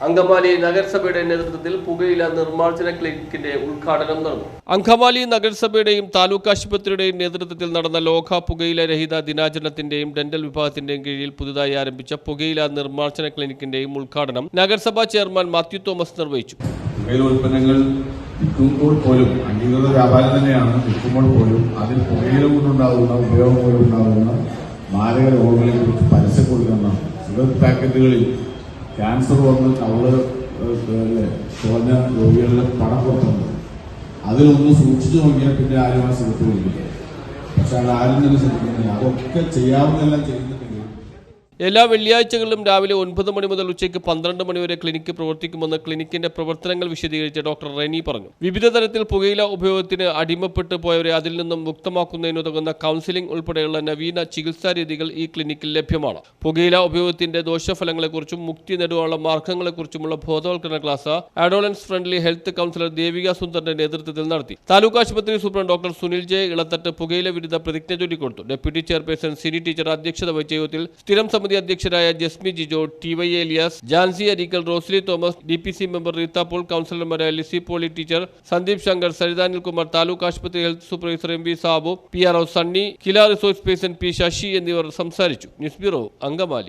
Angamaly നഗരസഭയുടെ നേതൃത്വത്തിൽ പുകയില നിർമ്മാർജന ക്ലിനിക്കിന്റെ ഉദ്ഘാടനം നടന്നു. അങ്കമാലി നഗരസഭയുടെയും താലൂക്ക് ആശുപത്രിയുടെയും നേതൃത്വത്തിൽ നടന്ന ലോക പുകയില രഹിത ദിനാചരണത്തിന്റെയും ഡെന്റൽ വിഭാഗത്തിന്റെയും കീഴിൽ പുതുതായി ആരംഭിച്ച പുകയില നിർമ്മാർജന ക്ലിനിക്കിന്റെയും ഉദ്ഘാടനം നഗരസഭാ ചെയർമാൻ മാത്യു തോമസ് നിർവഹിച്ചു. പുകയില ഉൽപ്പന്നങ്ങൾ പോലും അംഗീകൃത വ്യാപാരം തന്നെയാണ് വിൽക്കുമ്പോൾ പോലും അതിൽ പുകയില കൊണ്ടുണ്ടാകുന്ന ഉപയോഗം മൂലം ഉണ്ടാകുന്ന മാരക രോഗങ്ങളെ കുറിച്ച് പരസ്യം പാക്കറ്റുകളിൽ ക്യാൻസർ വന്ന് കവൾ കുറഞ്ഞ രോഗികളുടെ പണം പുറത്തുണ്ട്. അതിലൊന്ന് സൂക്ഷിച്ചു നോക്കിയാൽ പിന്നെ ആരും ആ വലിക്കില്ല പക്ഷെ അത് ആരും തന്നെ ശ്രദ്ധിക്കുന്നില്ല അതൊക്കെ ചെയ്യാവുന്നതെല്ലാം ചെയ്യുന്നുണ്ടെങ്കിൽ എല്ലാ വെള്ളിയാഴ്ചകളിലും രാവിലെ ഒൻപത് മണി മുതൽ ഉച്ചയ്ക്ക് പന്ത്രണ്ട് മണി വരെ ക്ലിനിക്ക് പ്രവർത്തിക്കുമെന്ന് ക്ലിനിക്കിന്റെ പ്രവർത്തനങ്ങൾ വിശദീകരിച്ച ഡോക്ടർ റെനി പറഞ്ഞു. വിവിധ തരത്തിൽ പുകയില ഉപയോഗത്തിന് അടിമപ്പെട്ട് പോയവരെ അതിൽ നിന്നും മുക്തമാക്കുന്നതിനുതകുന്ന കൗൺസിലിംഗ് ഉൾപ്പെടെയുള്ള നവീന ചികിത്സാ രീതികൾ ഈ ക്ലിനിക്കിൽ ലഭ്യമാണ്. പുകയില ഉപയോഗത്തിന്റെ ദോഷഫലങ്ങളെക്കുറിച്ചും മുക്തി നേടുവാനുള്ള മാർഗങ്ങളെക്കുറിച്ചുമുള്ള ബോധവൽക്കരണ class adolescent friendly health counsellor Devika സുന്ദറിന്റെ നേതൃത്വത്തിൽ നടത്തി. താലൂക്ക് ആശുപത്രി superintendent doctor Sunil J Elathattu പുകയില വിരുദ്ധ പ്രതിജ്ഞ ചൊല്ലിക്കൊടുത്തു. ഡെപ്യൂട്ടി ചെയർപേഴ്സൺ സിനി ടീച്ചർ അധ്യക്ഷത വഹിച്ച യോഗത്തിൽ സ്ഥിരം സമിതി അധ്യക്ഷരായ Jasmi Jijo T Y Eliyas Jancy Arikkal Rosly Thomas D P C member Reetha Paul കൗൺസിലർമാരായ ലിസി പോളി ടീച്ചർ സന്ദീപ് ശങ്കർ സരിതാനിൽ കുമാർ താലൂക്ക് ആശുപത്രി health supervisor M V Sabu P R O Sunny Kila resource person P Sasi എന്നിവർ സംസാരിച്ചു. News bureau Angamaly.